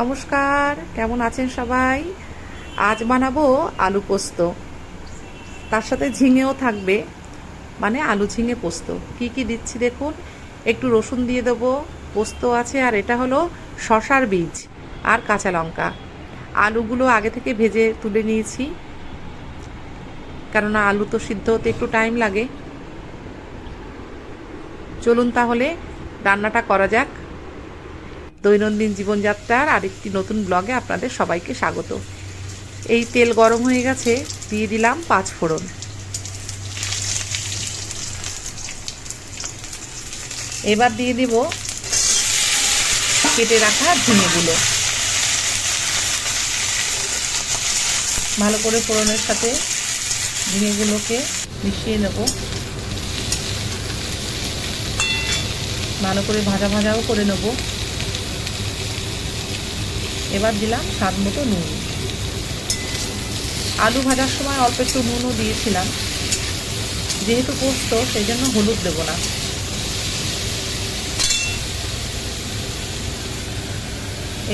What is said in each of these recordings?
নমস্কার, কেমন আছেন সবাই? আজ বানাবো আলু পোস্ত। তার সাথে ঝিঙেও থাকবে মানে আলু ঝিঙে পোস্ত। কি কি দিচ্ছি দেখুন, একটু রসুন দিয়ে দেবো, পোস্ত আছে, আর এটা হলো শশার বীজ আর কাঁচা লঙ্কা। আলুগুলো আগে থেকে ভেজে তুলে নিয়েছি, কেননা আলু তো সিদ্ধ হতে একটু টাইম লাগে। চলুন তাহলে রান্নাটা করা যাক। দৈনন্দিন জীবনযাত্রার আরেকটি নতুন ব্লগে আপনাদের সবাইকে স্বাগত। এই তেল গরম হয়ে গেছে, দিয়ে দিলাম পাঁচ ফোড়ন। এবার দিয়ে দিব কেটে রাখা ঝিঙেগুলো ভালো করে ফোড়নের সাথে ঝিঙেগুলোকে মিশিয়ে নেব। ভালো করে ভাজা ভাজাও করে নেব। এবার দিলাম স্বাদ মতো নুন। আলু ভাজার সময় অল্প একটু নুনও দিয়েছিলাম। যেহেতু পোস্ত সেই জন্য হলুদ দেব না।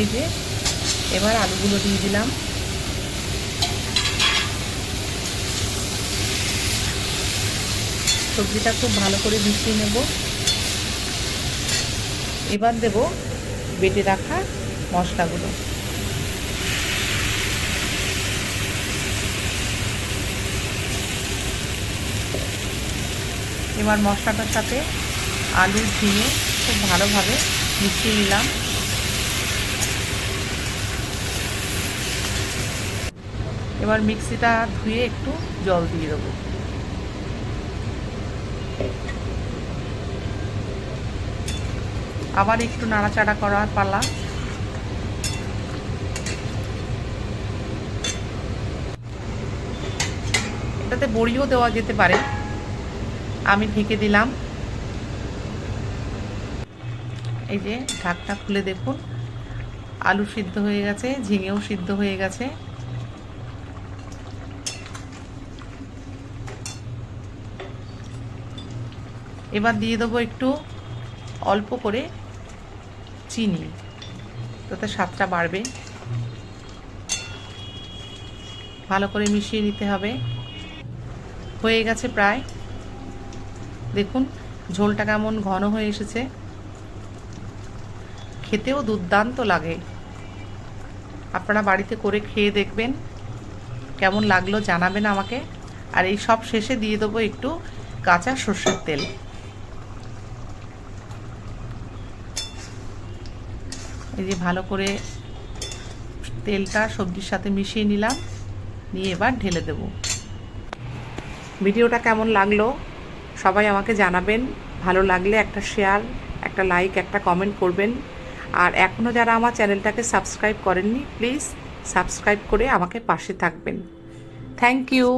এই যে, এবার আলুগুলো দিয়ে দিলাম। সবজিটা খুব ভালো করে মিশিয়ে নেব। এবার দেব বেটে রাখা মশলাগুলো। এবার মশলাটার সাথে আলু ঝিঙে খুব ভালোভাবে মিশিয়ে নিলাম। এবার মিক্সিটা ধুয়ে একটু জল দিয়ে দেবো। আবার একটু নাড়াচাড়া করার পালা এটাতে বড়িও দেওয়া যেতে পারে। আমি ঢেকে দিলাম। এই যে ঢাকটা খুলে দেখুন। আলু সিদ্ধ হয়ে গেছে, ঝিঙেও সিদ্ধ হয়ে গেছে। এবার দিয়ে দেবো একটু অল্প করে চিনি, তাতে স্বাদটা বাড়বে। ভালো করে মিশিয়ে নিতে হবে। হয়ে গেছে প্রায়। দেখুন, ঝোলটা কেমন ঘন হয়ে এসেছে। খেতেও দুর্দান্ত লাগে। আপনারা বাড়িতে করে খেয়ে দেখবেন। কেমন লাগল জানাবেন আমাকে। আর এই সব শেষে দিয়ে দেবো একটু কাঁচা সর্ষের তেল। এই যে ভালো করে তেলটা সবজির সাথে মিশিয়ে নিলাম। নিয়ে এবার ঢেলে দেব। ভিডিওটা কেমন লাগল? সবাই আমাকে জানাবেন। ভালো লাগলে একটা শেয়ার একটা লাইক একটা কমেন্ট করবেন। আর এখনও যারা আমার চ্যানেলটাকে সাবস্ক্রাইব করেননি প্লিজ সাবস্ক্রাইব করে আমাকে পাশে থাকবেন। Thank you